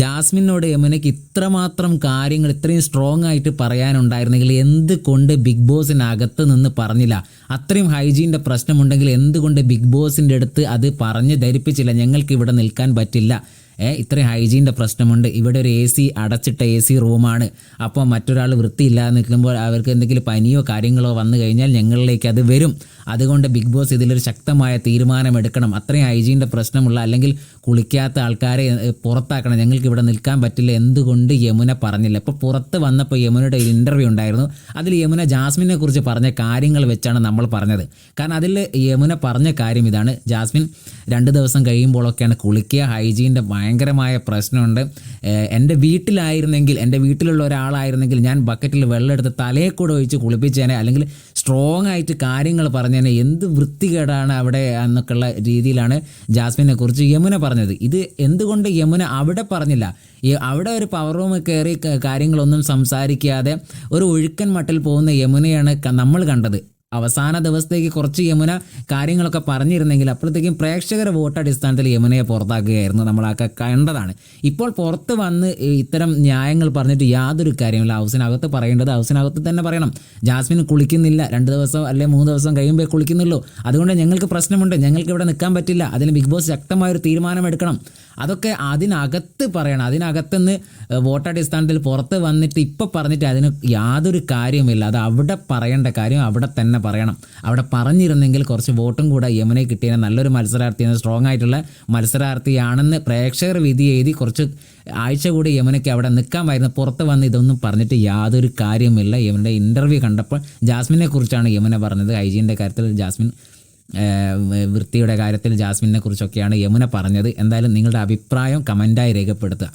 ജാസ്മിനോട് യമുനയ്ക്ക് ഇത്രമാത്രം കാര്യങ്ങൾ ഇത്രയും സ്ട്രോങ് ആയിട്ട് പറയാനുണ്ടായിരുന്നെങ്കിൽ എന്തുകൊണ്ട് ബിഗ് ബോസിനകത്ത് നിന്ന് പറഞ്ഞില്ല? അത്രയും ഹൈജീന്റെ പ്രശ്നമുണ്ടെങ്കിൽ എന്തുകൊണ്ട് ബിഗ് ബോസിന്റെ അടുത്ത് അത് പറഞ്ഞ് ധരിപ്പിച്ചില്ല? ഞങ്ങൾക്ക് ഇവിടെ നിൽക്കാൻ പറ്റില്ല. ഇത്രയും ഹൈജീന്റെ പ്രശ്നമുണ്ട്. ഇവിടെ ഒരു എ സി അടച്ചിട്ട എ സി റൂമാണ്. അപ്പോൾ മറ്റൊരാൾ വൃത്തിയില്ലാതെ നിൽക്കുമ്പോൾ അവർക്ക് എന്തെങ്കിലും പനിയോ കാര്യങ്ങളോ വന്നു കഴിഞ്ഞാൽ ഞങ്ങളിലേക്ക് അത് വരും. അതുകൊണ്ട് ബിഗ് ബോസ് ഇതിലൊരു ശക്തമായ തീരുമാനമെടുക്കണം. അത്രയും ഹൈജീന്റെ പ്രശ്നമുള്ള അല്ലെങ്കിൽ കുളിക്കാത്ത ആൾക്കാരെ പുറത്താക്കണം. ഞങ്ങൾക്ക് ഇവിടെ നിൽക്കാൻ പറ്റില്ല. എന്തുകൊണ്ട് യമുന പറഞ്ഞില്ല? ഇപ്പോൾ പുറത്ത് വന്നപ്പോൾ യമുനയുടെ ഒരു ഇന്റർവ്യൂ ഉണ്ടായിരുന്നു. അതിൽ യമുന ജാസ്മിനെ കുറിച്ച് പറഞ്ഞ കാര്യങ്ങൾ വെച്ചാണ് നമ്മൾ പറഞ്ഞത്. കാരണം അതിൽ യമുന പറഞ്ഞ കാര്യം ഇതാണ്. ജാസ്മിൻ രണ്ട് ദിവസം കഴിയുമ്പോഴൊക്കെയാണ് കുളിക്കുക ഹൈജീന്റെ ഭയങ്കരമായ പ്രശ്നമുണ്ട്. എന്റെ വീട്ടിലായിരുന്നെങ്കിൽ എന്റെ വീട്ടിലുള്ള ഒരാളായിരുന്നെങ്കിൽ ഞാൻ ബക്കറ്റിൽ വെള്ളം എടുത്ത് തലയെ കൂടെ ഒഴിച്ച് കുളിപ്പിച്ചേനെ. അല്ലെങ്കിൽ സ്ട്രോങ് ആയിട്ട് കാര്യങ്ങൾ പറഞ്ഞേനെ. എന്ത് വൃത്തികേടാണ് അവിടെ എന്നൊക്കെയുള്ള രീതിയിലാണ് ജാസ്മിനെ കുറിച്ച് യമുന പറഞ്ഞത്. ഇത് എന്തുകൊണ്ട് യമുന അവിടെ പറഞ്ഞില്ല? അവിടെ ഒരു പവർ റൂം കയറി കാര്യങ്ങളൊന്നും സംസാരിക്കാതെ ഒരു ഒഴുക്കൻ മട്ടിൽ പോകുന്ന യമുനയാണ് നമ്മൾ കണ്ടത്. അവസാന ദിവസത്തേക്ക് കുറച്ച് യമുന കാര്യങ്ങളൊക്കെ പറഞ്ഞിരുന്നെങ്കിൽ അപ്പോഴത്തേക്കും പ്രേക്ഷകരെ വോട്ട് അടിസ്ഥാനത്തിൽ യമുനയെ പുറത്താക്കുകയായിരുന്നു. നമ്മളൊക്കെ കണ്ടതാണ്. ഇപ്പോൾ പുറത്ത് വന്ന് ഇത്തരം ന്യായങ്ങൾ പറഞ്ഞിട്ട് യാതൊരു കാര്യമില്ല. ഹൗസിനകത്ത് പറയേണ്ടത് ഹൗസിനകത്ത് തന്നെ പറയണം. ജാസ്മിൻ കുളിക്കുന്നില്ല. രണ്ട് ദിവസം അല്ലെങ്കിൽ മൂന്ന് ദിവസം കഴിയുമ്പോൾ കുളിക്കുന്നുള്ളൂ. അതുകൊണ്ട് ഞങ്ങൾക്ക് പ്രശ്നമുണ്ട്. ഞങ്ങൾക്ക് ഇവിടെ നിൽക്കാൻ പറ്റില്ല. അതിന് ബിഗ് ബോസ് ശക്തമായൊരു തീരുമാനമെടുക്കണം. അതൊക്കെ അതിനകത്ത് പറയണം. അതിനകത്തുനിന്ന് വോട്ടടിസ്ഥാനത്തിൽ പുറത്ത് വന്നിട്ട് ഇപ്പോൾ പറഞ്ഞിട്ട് അതിന് യാതൊരു കാര്യമില്ല അത് അവിടെ പറയേണ്ട കാര്യം അവിടെ തന്നെ പറയണം. അവിടെ പറഞ്ഞിരുന്നെങ്കിൽ കുറച്ച് വോട്ടും കൂടെ യമനെ കിട്ടിയാൽ നല്ലൊരു മത്സരാർത്ഥിയാണ് സ്ട്രോങ് ആയിട്ടുള്ള മത്സരാർത്ഥിയാണെന്ന് പ്രേക്ഷകർ വിധി എഴുതി കുറച്ച് ആഴ്ച കൂടി യമുനയ്ക്ക് അവിടെ നിൽക്കാമായിരുന്നു പുറത്ത് വന്ന് ഇതൊന്നും പറഞ്ഞിട്ട് യാതൊരു കാര്യമില്ല യമുനയുടെ ഇന്റർവ്യൂ കണ്ടപ്പോൾ ജാസ്മിനെ കുറിച്ചാണ് യമുന പറഞ്ഞത്. ഹൈജീന്റെ കാര്യത്തിൽ ജാസ്മിൻ വൃത്തിയുടെ കാര്യത്തിൽ ജാസ്മിനെ കുറിച്ചൊക്കെയാണ് യമുന പറഞ്ഞത്. എന്തായാലും നിങ്ങളുടെ അഭിപ്രായം കമന്റായി രേഖപ്പെടുത്തുക.